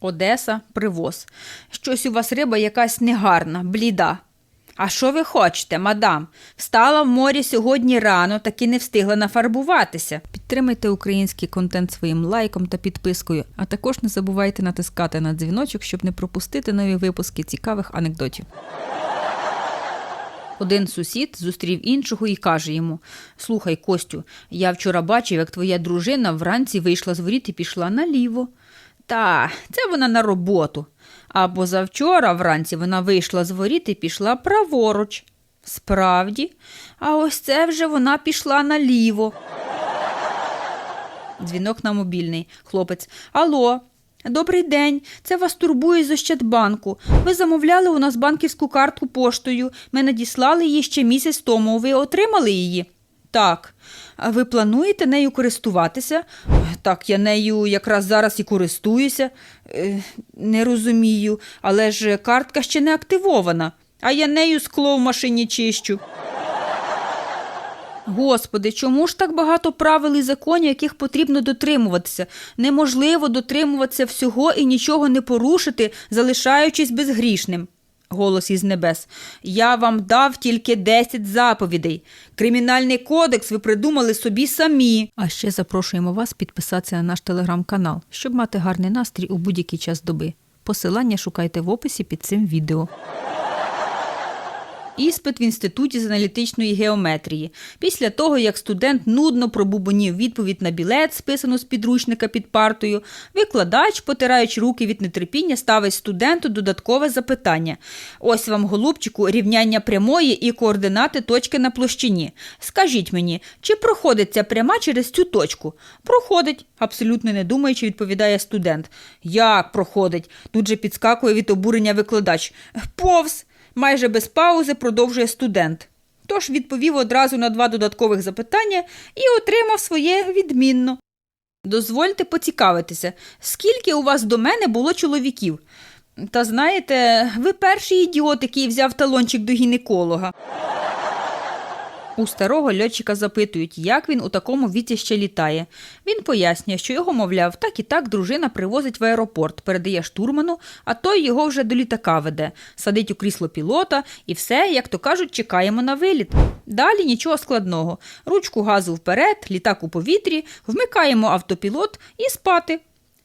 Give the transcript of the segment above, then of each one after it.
Одеса, привоз. Щось у вас риба якась негарна, бліда. А що ви хочете, мадам? Встала в морі сьогодні рано, так і не встигла нафарбуватися. Підтримайте український контент своїм лайком та підпискою, а також не забувайте натискати на дзвіночок, щоб не пропустити нові випуски цікавих анекдотів. Один сусід зустрів іншого і каже йому: Слухай, Костю, я вчора бачив, як твоя дружина вранці вийшла з воріт і пішла наліво. Та, це вона на роботу. А позавчора вранці вона вийшла з воріт і пішла праворуч. Справді, а ось це вже вона пішла наліво. Дзвінок на мобільний. Хлопець. Алло, добрий день. Це вас турбує з Ощадбанку. Ви замовляли у нас банківську картку поштою. Ми надіслали її ще місяць тому. Ви отримали її? Так. А ви плануєте нею користуватися? Так, я нею якраз зараз і користуюся. Е, не розумію, але ж картка ще не активована, а я нею скло в машині чищу. Господи, чому ж так багато правил і законів, яких потрібно дотримуватися? Неможливо дотримуватися всього і нічого не порушити, залишаючись безгрішним. Голос із небес. Я вам дав тільки 10 заповідей. Кримінальний кодекс ви придумали собі самі. А ще запрошуємо вас підписатися на наш телеграм-канал, щоб мати гарний настрій у будь-який час доби. Посилання шукайте в описі під цим відео. Іспит в інституті з аналітичної геометрії. Після того, як студент нудно пробубонів відповідь на білет, списану з підручника під партою, викладач, потираючи руки від нетерпіння, ставить студенту додаткове запитання. Ось вам, голубчику, рівняння прямої і координати точки на площині. Скажіть мені, чи проходить ця пряма через цю точку? Проходить, абсолютно не думаючи, відповідає студент. Як проходить? Тут же підскакує від обурення викладач. Повз майже без паузи продовжує студент. Тож відповів одразу на два додаткових запитання і отримав своє відмінно. Дозвольте поцікавитися, скільки у вас до мене було чоловіків? Та знаєте, ви перший ідіот, який взяв талончик до гінеколога. У старого льотчика запитують, як він у такому віці ще літає. Він пояснює, що його, мовляв, так і так дружина привозить в аеропорт, передає штурману, а той його вже до літака веде, садить у крісло пілота і все, як то кажуть, чекаємо на виліт. Далі нічого складного. Ручку газу вперед, літак у повітрі, вмикаємо автопілот і спати.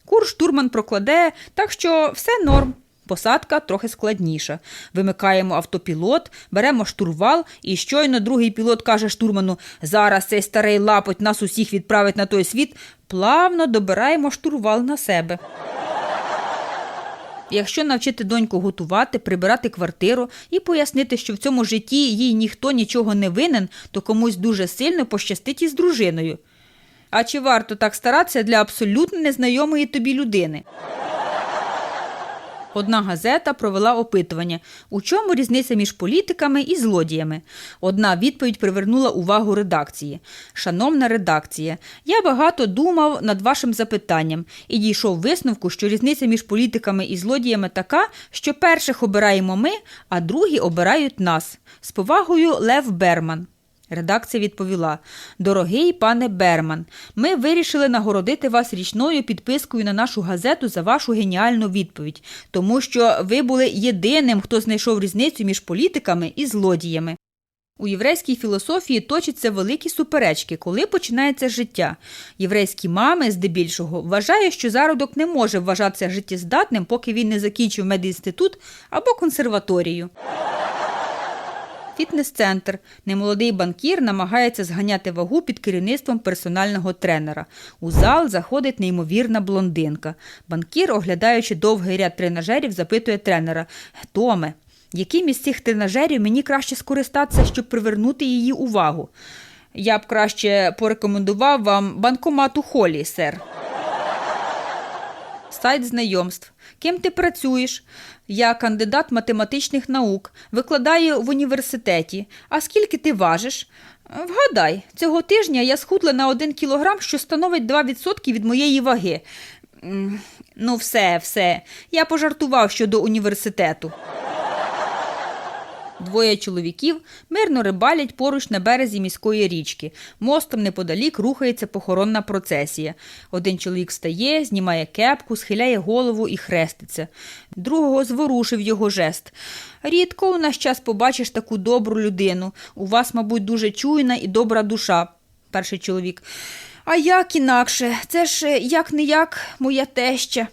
Курс штурман прокладе, так що все норм. Посадка трохи складніша. Вимикаємо автопілот, беремо штурвал, і щойно другий пілот каже штурману: зараз цей старий лапоть нас усіх відправить на той світ. Плавно добираємо штурвал на себе. Якщо навчити доньку готувати, прибирати квартиру і пояснити, що в цьому житті їй ніхто нічого не винен, то комусь дуже сильно пощастить із дружиною. А чи варто так старатися для абсолютно незнайомої тобі людини? Одна газета провела опитування, у чому різниця між політиками і злодіями. Одна відповідь привернула увагу редакції. Шановна редакція, я багато думав над вашим запитанням і дійшов висновку, що різниця між політиками і злодіями така, що перших обираємо ми, а другі обирають нас. З повагою Лев Берман. Редакція відповіла: Дорогий пане Берман, ми вирішили нагородити вас річною підпискою на нашу газету за вашу геніальну відповідь, тому що ви були єдиним, хто знайшов різницю між політиками і злодіями. У єврейській філософії точаться великі суперечки, коли починається життя. Єврейські мами, здебільшого, вважають, що зародок не може вважатися життєздатним, поки він не закінчив медінститут або консерваторію. Фітнес-центр. Немолодий банкір намагається зганяти вагу під керівництвом персонального тренера. У зал заходить неймовірна блондинка. Банкір, оглядаючи довгий ряд тренажерів, запитує тренера Томе, яким із цих тренажерів мені краще скористатися, щоб привернути її увагу? Я б краще порекомендував вам банкомат у холі, сер. Сайт знайомств. Ким ти працюєш? Я кандидат математичних наук, викладаю в університеті. А скільки ти важиш? Вгадай, цього тижня я схудла на один кілограм, що становить 2% від моєї ваги. Ну, все, все. Я пожартував щодо університету. Двоє чоловіків мирно рибалять поруч на березі міської річки. Мостом неподалік рухається похоронна процесія. Один чоловік встає, знімає кепку, схиляє голову і хреститься. Другого зворушив його жест. Рідко у наш час побачиш таку добру людину. У вас, мабуть, дуже чуйна і добра душа. Перший чоловік. А як інакше? Це ж як не як моя теща.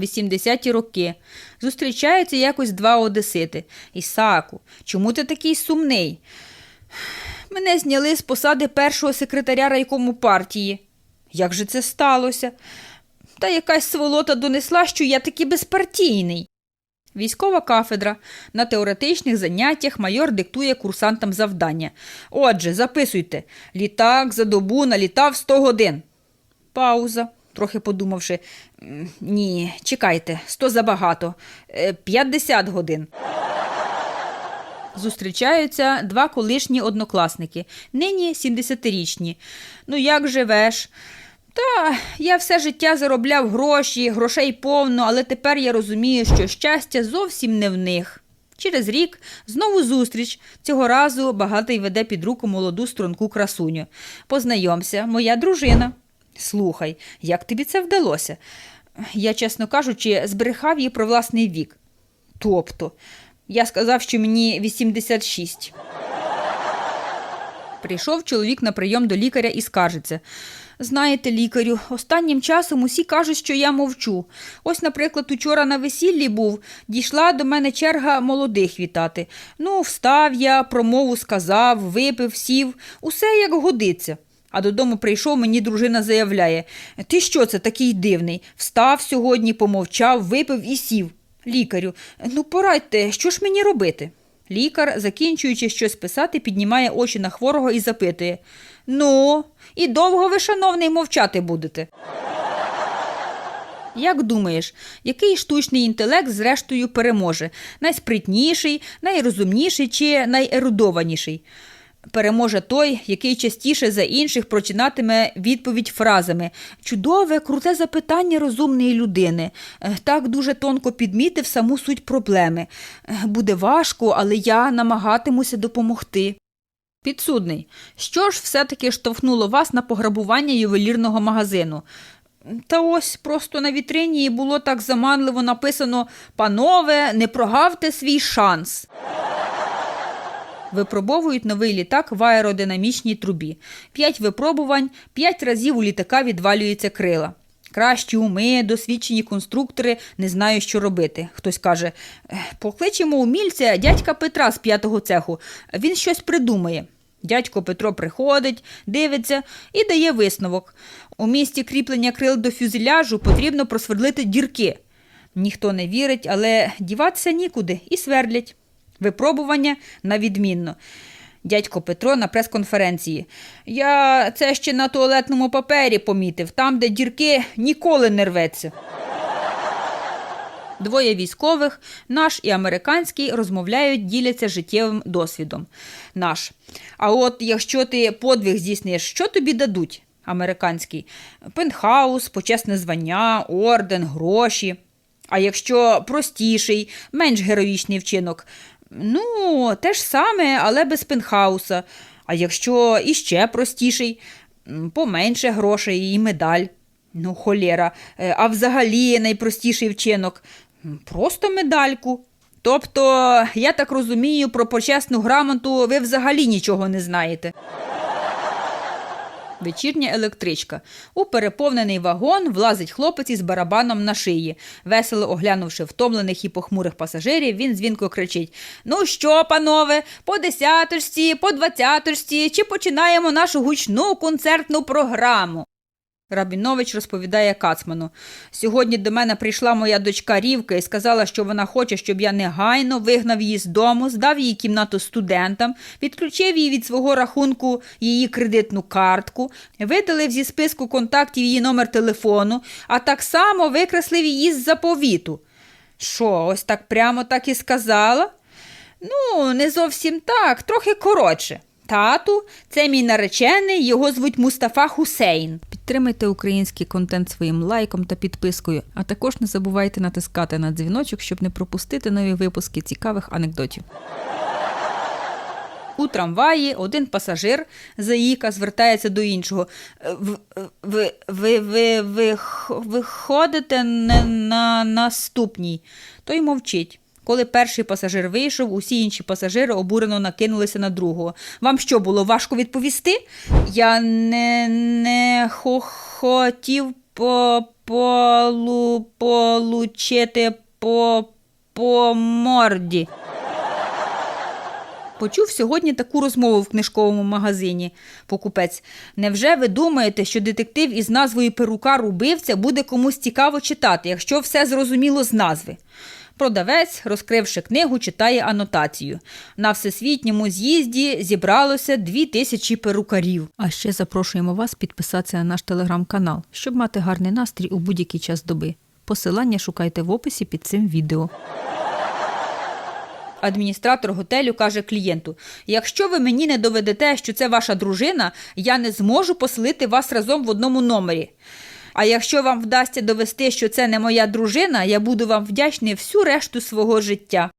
80-ті роки. Зустрічаються якось два одесити. Ісаку, чому ти такий сумний? Мене зняли з посади першого секретаря райкому партії. Як же це сталося? Та якась сволота донесла, що я таки безпартійний. Військова кафедра. На теоретичних заняттях майор диктує курсантам завдання. Отже, записуйте. Літак за добу налітав 100 годин. Пауза, трохи подумавши. Ні, чекайте, 100 забагато. Е, 50 годин. Зустрічаються два колишні однокласники, нині 70-річні. Ну, як живеш? Та я все життя заробляв гроші, грошей повно, але тепер я розумію, що щастя зовсім не в них. Через рік знову зустріч. Цього разу багатий веде під руку молоду струнку красуню. Познайомся, моя дружина. Слухай, як тобі це вдалося? Я, чесно кажучи, збрехав їй про власний вік. Тобто, я сказав, що мені 86. Прийшов чоловік на прийом до лікаря і скаржиться. Знаєте, лікарю, останнім часом усі кажуть, що я мовчу. Ось, наприклад, учора на весіллі був, дійшла до мене черга молодих вітати. Ну, встав я, промову сказав, випив, сів, усе як годиться. А додому прийшов, мені дружина заявляє: Ти що це такий дивний? Встав сьогодні, помовчав, випив і сів. Лікарю, ну порадьте, що ж мені робити? Лікар, закінчуючи щось писати, піднімає очі на хворого і запитує: Ну, і довго ви, шановний, мовчати будете? Як думаєш, який штучний інтелект зрештою переможе? Найспритніший, найрозумніший чи найерудованіший? Переможе той, який частіше за інших прочинатиме відповідь фразами Чудове, круте запитання розумної людини. Е, Так дуже тонко підмітив саму суть проблеми. Е, Буде важко, але я намагатимуся допомогти. Підсудний, що ж все-таки штовхнуло вас на пограбування ювелірного магазину? Та ось просто на вітрині було так заманливо написано Панове, не прогавте свій шанс. Випробовують новий літак в аеродинамічній трубі. П'ять випробувань, п'ять разів у літака відвалюються крила. Кращі уми, досвідчені конструктори не знають, що робити. Хтось каже: покличемо умільця дядька Петра з п'ятого цеху. Він щось придумає. Дядько Петро приходить, дивиться і дає висновок. У місті кріплення крил до фюзеляжу потрібно просвердлити дірки. Ніхто не вірить, але діватися нікуди і свердлять. Випробування на відмінно. Дядько Петро на прес-конференції. Я це ще на туалетному папері помітив, там, де дірки ніколи не рветься. Двоє військових, наш і американський, розмовляють, діляться життєвим досвідом. Наш. А от якщо ти подвиг здійсниш, що тобі дадуть? Американський. Пентхаус, почесне звання, орден, гроші. А якщо простіший, менш героїчний вчинок, ну, те ж саме, але без пентхауса. А якщо іще простіший, поменше грошей і медаль. Ну, холєра, Е, а взагалі найпростіший вчинок просто медальку. Тобто, я так розумію, про почесну грамоту ви взагалі нічого не знаєте. Вечірня електричка. У переповнений вагон влазить хлопець із барабаном на шиї. Весело оглянувши втомлених і похмурих пасажирів, він дзвінко кричить: Ну що, панове, по десяточці, по двадцяточці, чи починаємо нашу гучну концертну програму? Рабінович розповідає Кацману. Сьогодні до мене прийшла моя дочка Рівка і сказала, що вона хоче, щоб я негайно вигнав її з дому, здав їй кімнату студентам, відключив її від свого рахунку її кредитну картку, видалив зі списку контактів її номер телефону, а так само викреслив її з заповіту. Що, ось так прямо так і сказала? Ну, не зовсім так, трохи коротше. Тату, це мій наречений, його звуть Мустафа Хусейн. Підтримайте український контент своїм лайком та підпискою, а також не забувайте натискати на дзвіночок, щоб не пропустити нові випуски цікавих анекдотів. У трамваї один пасажир заїка звертається до іншого. «Е, Ви, ви, ви, ви, ви ходите на наступній. Той мовчить. Коли перший пасажир вийшов, усі інші пасажири обурено накинулися на другого. Вам що було важко відповісти? Я не, не хо- хотів по, полу, получити по, по морді. Почув сьогодні таку розмову в книжковому магазині. Покупець. Невже ви думаєте, що детектив із назвою Перукар убивця буде комусь цікаво читати, якщо все зрозуміло з назви? Продавець, розкривши книгу, читає анотацію. На всесвітньому з'їзді зібралося дві тисячі перукарів. А ще запрошуємо вас підписатися на наш телеграм-канал, щоб мати гарний настрій у будь-який час доби. Посилання шукайте в описі під цим відео. Адміністратор готелю каже клієнту: якщо ви мені не доведете, що це ваша дружина, я не зможу поселити вас разом в одному номері. А якщо вам вдасться довести, що це не моя дружина, я буду вам вдячний всю решту свого життя.